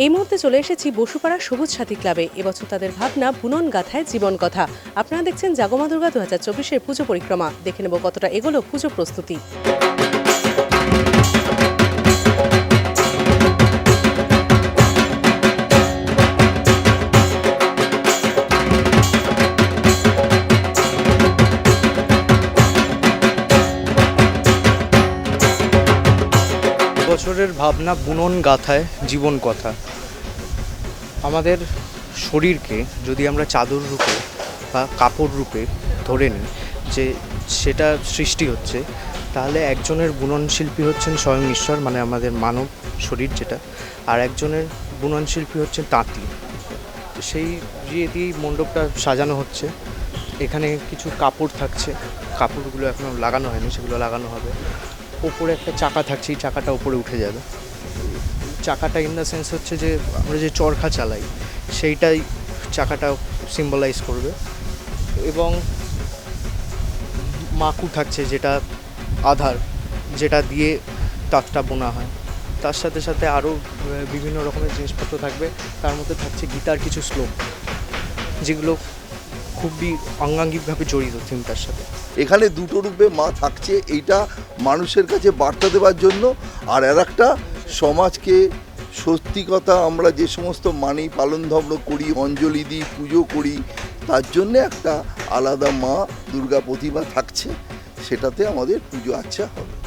এই মুহূর্তে চলে এসেছি বসুপাড়া সবুজ সাথী ক্লাবে। এবছর তাদের ভাবনা বুনন গাথায় জীবন কথা। আপনারা দেখছেন জাগমা দুর্গা দু হাজার চব্বিশের পুজো পরিক্রমা। দেখে নেব কতটা এগোলো পুজো প্রস্তুতি। বছরের ভাবনা বুনন গাথায় জীবন কথা। আমাদের শরীরকে যদি আমরা চাদর রূপে বা কাপড় রূপে ধরে নিই যে সেটা সৃষ্টি হচ্ছে, তাহলে একজনের বুনন শিল্পী হচ্ছেন স্বয়ং ঈশ্বর মানে আমাদের মানব শরীর যেটা, আর একজনের বুনন শিল্পী হচ্ছেন তাঁতি। সেই দিয়ে দিয়েই মণ্ডপটা সাজানো হচ্ছে। এখানে কিছু কাপড় থাকছে। কাপড়গুলো এখনও লাগানো হয়নি, সেগুলো লাগানো হবে। ওপরে একটা চাকা থাকছে, এই চাকাটা উপরে উঠে যাবে। চাকাটা ইন দ্য সেন্স হচ্ছে যে, আমরা যে চরখা চালাই, সেইটাই চাকাটা সিম্বলাইজ করবে। এবং মাকু থাকছে যেটা আধার, যেটা দিয়ে তাঁতটা বোনা হয়। তার সাথে সাথে আরও বিভিন্ন রকমের জিনিসপত্র থাকবে। তার মধ্যে থাকছে গীতার কিছু শ্লোক, যেগুলো খুবই অঙ্গাঙ্গিকভাবে জড়িত থিমটার সাথে। এখানে দুটো রূপে মা থাকছে, এইটা মানুষের কাছে বার্তা দেওয়ার জন্য। আর আর একটা, সমাজকে সত্যি কথা আমরা যে সমস্ত মানি পালন ধর্ম করি, অঞ্জলি দিই, পুজো করি, তার জন্য একটা আলাদা মা দুর্গা প্রতিমা থাকছে। সেটাতে আমাদের পুজো আচ্ছা হবে।